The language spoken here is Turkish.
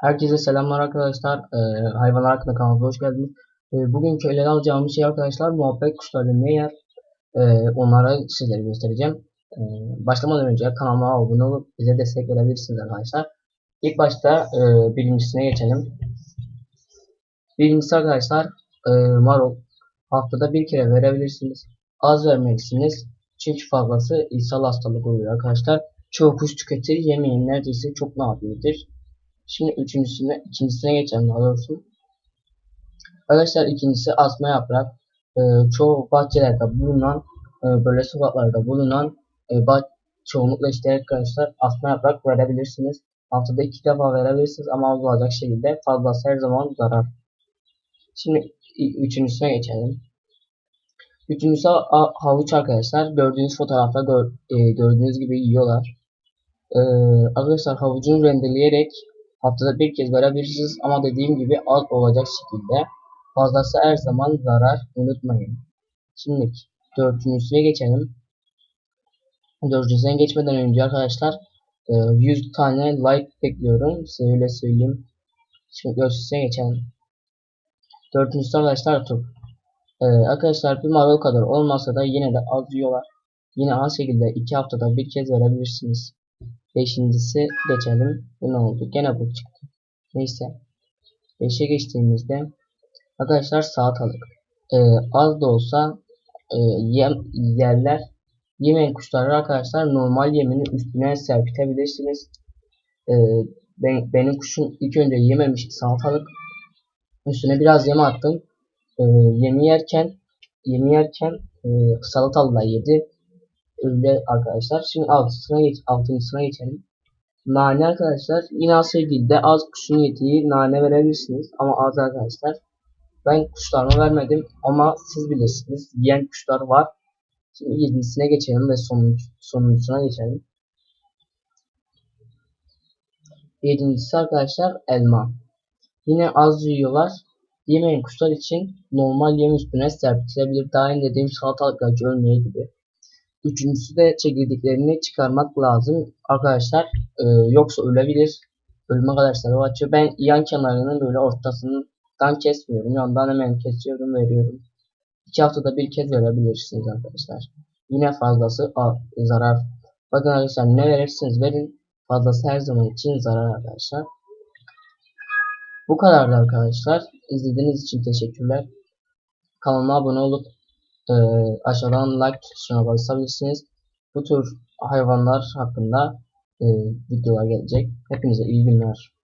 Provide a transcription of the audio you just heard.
Herkese selamlar arkadaşlar. Ee, hayvanlar hakkında kanalımıza hoş geldiniz. Ee, bugünkü ele alacağımız şey arkadaşlar muhabbet kuşları ne yer? Ee, onlara sizlere göstereceğim. Ee, başlamadan önce kanalıma abone olup bize destek verebilirsiniz arkadaşlar. İlk başta e, birincisine geçelim. Birincisi arkadaşlar e, marul. Haftada bir kere verebilirsiniz. Az vermelisiniz. Çünkü fazlası ishal hastalık oluyor arkadaşlar. Çoğu kuş tüketir. Yemeğin neredeyse çok nadirdir. Şimdi üçüncüsüne, ikincisine geçelim daha doğrusu. Arkadaşlar ikincisi asma yaprak. Ee, çoğu bahçelerde bulunan, e, böyle sokaklarda bulunan e, bah çoğunlukla işte arkadaşlar asma yaprak verebilirsiniz. Haftada iki defa verebilirsiniz ama az olacak şekilde fazlası her zaman zarar. Şimdi üçüncüsüne geçelim. Üçüncüsü havuç arkadaşlar. Gördüğünüz fotoğrafta gör, e, gördüğünüz gibi yiyorlar. Ee, arkadaşlar havucunu rendeleyerek Haftada bir kez verebilirsiniz ama dediğim gibi az olacak şekilde. Fazlası her zaman zarar unutmayın. Şimdi dördüncüsüne geçelim. Dördüncüsüne geçmeden önce arkadaşlar 100 e, tane like bekliyorum. Size öyle söyleyeyim. Şimdi dördüncüsüne geçelim. Dördüncüsü arkadaşlar top. Ee, arkadaşlar bir marul kadar olmasa da yine de az yiyorlar. Yine az şekilde iki haftada bir kez verebilirsiniz. Beşincisi geçelim. Bu ne oldu? Gene bu çıktı. Neyse. Beşe geçtiğimizde arkadaşlar salatalık. Ee, az da olsa e, yem, yerler yemeyen kuşları arkadaşlar normal yeminin üstüne serpitebilirsiniz. Ee, ben, benim kuşum ilk önce yememiş salatalık. Üstüne biraz yem attım. Ee, yemi yerken yemi yerken e, salatalığı yedi öyle arkadaşlar. Şimdi altısına geç, altıncısına geçelim. Nane arkadaşlar yine az şekilde az kuşun yediği nane verebilirsiniz ama az arkadaşlar. Ben kuşlarıma vermedim ama siz bilirsiniz. Yiyen kuşlar var. Şimdi yedincisine geçelim ve sonuncu, sonuncusuna geçelim. Yedincisi arkadaşlar elma. Yine az yiyorlar. Yemeyen kuşlar için normal yem üstüne serpiştirebilir. Daha önce dediğim salatalıklar örneği gibi. Üçüncüsü de çekirdeklerini çıkarmak lazım arkadaşlar. E, yoksa ölebilir. Ölüme kadar sebep açıyor. Ben yan kenarının böyle ortasından kesmiyorum. Yandan hemen kesiyorum veriyorum. İki haftada bir kez verebilirsiniz arkadaşlar. Yine fazlası zarar. Bakın arkadaşlar ne verirsiniz verin. Fazlası her zaman için zarar arkadaşlar. Bu kadardı arkadaşlar. İzlediğiniz için teşekkürler. Kanalıma abone olup e, aşağıdan like tuşuna basabilirsiniz. Bu tür hayvanlar hakkında e, videolar gelecek. Hepinize iyi günler.